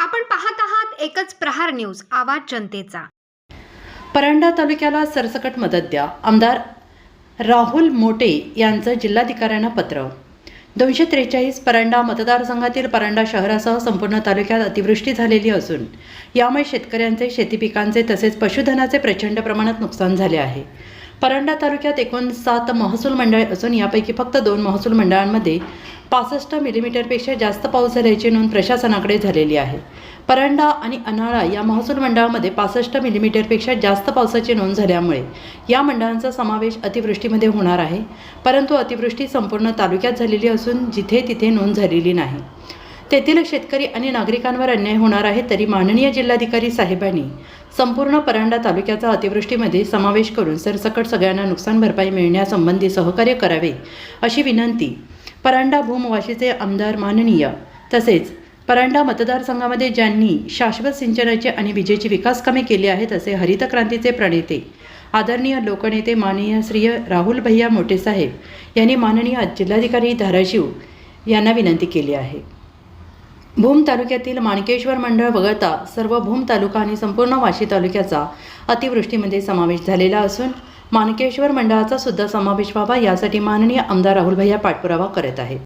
आपण पाहत आहात एकच प्रहार न्यूज आवाज जनतेचा. परंडा तालुक्याला सरसकट मदत द्या. आमदार राहुल मोटे यांचं जिल्हाधिकाऱ्यांना पत्र दोनशे त्रेचाळीस परंडा मतदारसंघातील परंडा शहरासह संपूर्ण तालुक्यात अतिवृष्टी झालेली असून यामुळे शेतकऱ्यांचे शेती पिकांचे तसेच पशुधनाचे प्रचंड प्रमाणात नुकसान झाले आहे. परंडा तालुक्यात एकूण सात महसूल मंडळे असून यापैकी फक्त दोन महसूल मंडळांमध्ये पासष्ट मिलीमीटरपेक्षा जास्त पाऊस झाल्याची नोंद प्रशासनाकडे झालेली आहे. परंडा आणि अनाळा या महसूल मंडळामध्ये पासष्ट मिलीमीटरपेक्षा जास्त पावसाची नोंद झाल्यामुळे या मंडळांचा समावेश अतिवृष्टीमध्ये होणार आहे. परंतु अतिवृष्टी संपूर्ण तालुक्यात झालेली असून जिथे तिथे नोंद झालेली नाही. तेथील शेतकरी आणि नागरिकांवर अन्याय होणार आहे तरी माननीय जिल्हाधिकारी साहेबांनी संपूर्ण परांडा तालुक्याचा अतिवृष्टीमध्ये समावेश करून सरसकट सगळ्यांना नुकसान भरपाई मिळण्यासंबंधी सहकार्य करावे अशी विनंती परांडा भूमवाशीचे आमदार माननीय तसेच परांडा मतदारसंघामध्ये ज्यांनी शाश्वत सिंचनाचे आणि विजेची विकास कामे केली आहेत असे हरित क्रांतीचे प्रणेते आदरणीय लोकनेते माननीय श्री राहुल भैया मोठेसाहेब यांनी माननीय जिल्हाधिकारी धाराशिव यांना विनंती केली आहे. भूम तालुक्यातील माणकेश्वर मंडळ वगळता सर्व भूम तालुका आणि संपूर्ण वाशी तालुक्याचा अतिवृष्टीमध्ये समावेश झालेला असून माणकेश्वर मंडळाचा सुद्धा समावेश व्हावा यासाठी माननीय आमदार राहुल भैया पाठपुरावा करत आहेत.